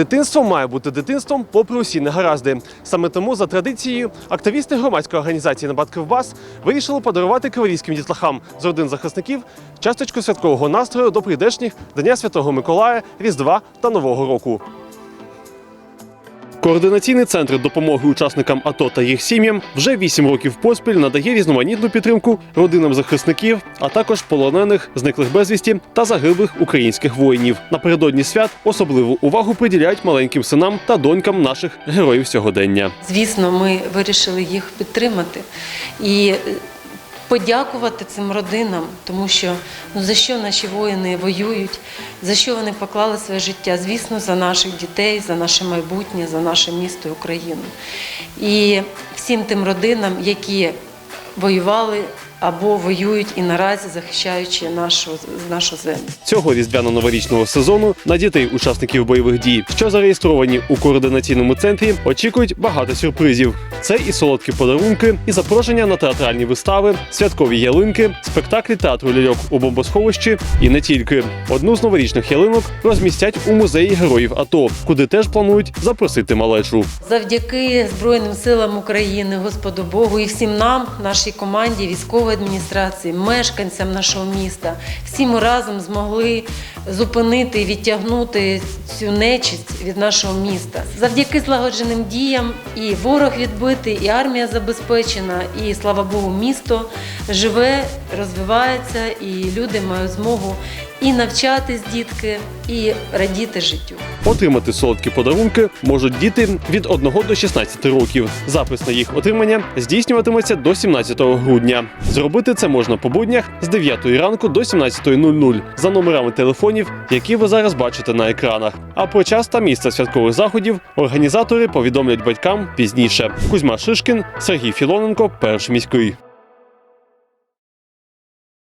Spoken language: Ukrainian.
Дитинство має бути дитинством попри усі негаразди. Саме тому, за традицією, активісти громадської організації «Набат Кривбас» вирішили подарувати кавалійським дітлахам з родин захисників часточку святкового настрою до прийдешніх Дня Святого Миколая, Різдва та Нового року. Координаційний центр допомоги учасникам АТО та їх сім'ям вже 8 років поспіль надає різноманітну підтримку родинам захисників, а також полонених, зниклих безвісті та загиблих українських воїнів. Напередодні свят особливу увагу приділяють маленьким синам та донькам наших героїв сьогодення. Звісно, ми вирішили їх підтримати і подякувати цим родинам, тому що ну за що наші воїни воюють, за що вони поклали своє життя? Звісно, за наших дітей, за наше майбутнє, за наше місто Україну. І всім тим родинам, які воювали або воюють і наразі захищаючи нашу, нашу землю. Цього різдвяно-новорічного сезону на дітей учасників бойових дій, що зареєстровані у координаційному центрі, очікують багато сюрпризів. Це і солодкі подарунки, і запрошення на театральні вистави, святкові ялинки, спектаклі театру ляльок у бомбосховищі і не тільки. Одну з новорічних ялинок розмістять у музеї героїв АТО, куди теж планують запросити малечу. Завдяки Збройним силам України, Господу Богу і всім нам, нашій команді, військової адміністрації, мешканцям нашого міста, всі ми разом змогли зупинити і відтягнути цю нечисть від нашого міста. Завдяки злагодженим діям і ворог відбитий, і армія забезпечена, і слава Богу, місто живе, розвивається, і люди мають змогу і навчатись, дітки, і радіти життю. Отримати солодкі подарунки можуть діти від 1 до 16 років. Запис на їх отримання здійснюватиметься до 17 грудня. Зробити це можна по буднях з 9 ранку до 17.00 за номерами телефонів, які ви зараз бачите на екранах. А про час та місце святкових заходів організатори повідомлять батькам пізніше. Кузьма Шишкін, Сергій Філоненко, перший міський.